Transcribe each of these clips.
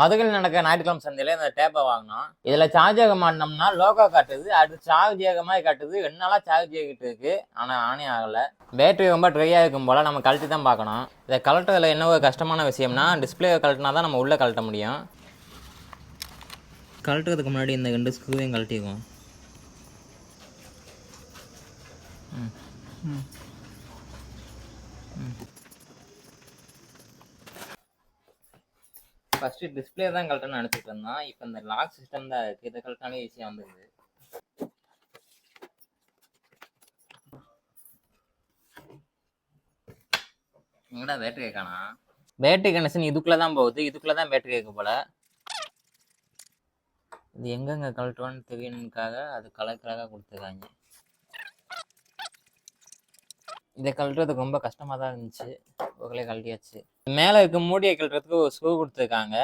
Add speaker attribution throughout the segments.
Speaker 1: மதுகள் நடக்க ஞாயிற்றுக்கிழமை சந்தையில இந்த டேப்பை வாங்கினோம். இதுல சார்ஜ் ஆக மாட்டோம்னா லோகோ காட்டுது. அது சார்ஜ் மாதிரி காட்டுது. ரெண்டு நாளா சார்ஜ் ஆகிட்டு இருக்கு. ஆனா ஆனே ஆகல. பேட்டரி ரொம்ப ட்ரையா இருக்கும் போல. நம்ம கழட்டி தான் பார்க்கணும். இதை கழட்டுறதுல என்ன ஒரு கஷ்டமான விஷயம்னா டிஸ்பிளே கழட்டினா தான் நம்ம உள்ள கழட்ட முடியும். கழட்டுறதுக்கு முன்னாடி இந்த ரெண்டு ஸ்க்ரூவையும் கழட்டிக்குவோம் ஃபர்ஸ்ட் டிஸ்பிளே தான் கழட்டணும்னு நினச்சிட்டு இருந்தான். இப்போ இந்த லாக் சிஸ்டம் தான் இருக்குது இதை கலெக்டான ஈஸியாக வந்துருது. எங்கடா பேட்டரி காணா பேட்டரி கனெக்ஷன் இதுக்குள்ளே தான் போகுது. இதுக்குள்ளே தான் பேட்டரி கேட்க போல. இது எங்கெங்க கழட்டுவோன்னு தெரியணுக்காக அது கலக்கலாக கொடுத்துருக்காங்க. இதை கழட்டுறதுக்கு ரொம்ப கஷ்டமாக தான் இருந்துச்சு. ஒருகளே கழட்டியாச்சு. மேலே இருக்க மூடியை கழட்டுறதுக்கு ஒரு ஸ்க்ரூ கொடுத்துருக்காங்க.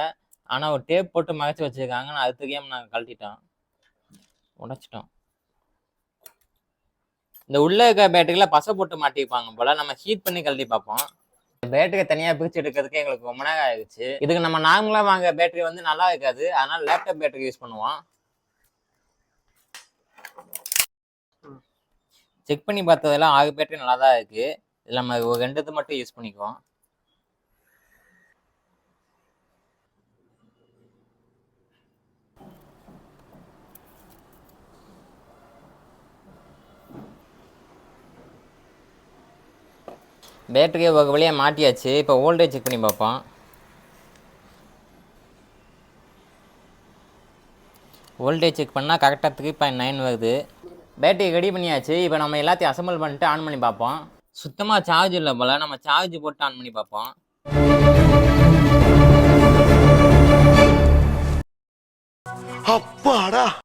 Speaker 1: ஆனால் ஒரு டேப் போட்டு மறைச்சி வச்சுருக்காங்க நான் அது நாங்கள் கழட்டிட்டோம். உடைச்சிட்டோம். இந்த உள்ளே இருக்க பேட்டரியில் பசை போட்டு மாட்டிப்பாங்க போல். நம்ம ஹீட் பண்ணி கழட்டி பார்ப்போம். பேட்டரியை தனியாக பிரித்து எடுக்கிறதுக்கு எங்களுக்கு ரொம்ப நேரம் ஆயிடுச்சு. இதுக்கு நம்ம நார்மலாக வாங்க பேட்டரி வந்து நல்லா இருக்காது. அதனால் லேப்டாப் பேட்டரி யூஸ் பண்ணுவோம். செக் பண்ணி பார்த்ததெல்லாம் ஆறு பேட்டரி நல்லா தான் இருக்குது இதில் நம்ம ஒரு ரெண்டு இது மட்டும் யூஸ் பண்ணிக்குவோம். பேட்டரியை ஒரு வழியாக மாட்டியாச்சு. இப்போ ஓல்டேஜ் செக் பண்ணி பார்ப்போம். ஓல்டேஜ் செக் பண்ணால் கரெக்டாக த்ரீ பாயிண்ட் நைன் வருது. பேட்டரி ரெடி பண்ணியாச்சு. இப்போ நம்ம எல்லாத்தையும் அசம்பிள் பண்ணிட்டு ஆன் பண்ணி பார்ப்போம். சுத்தமாக சார்ஜ் இல்லை போல். நம்ம சார்ஜ் போட்டு ஆன் பண்ணி பார்ப்போம்.
Speaker 2: அப்பாடா.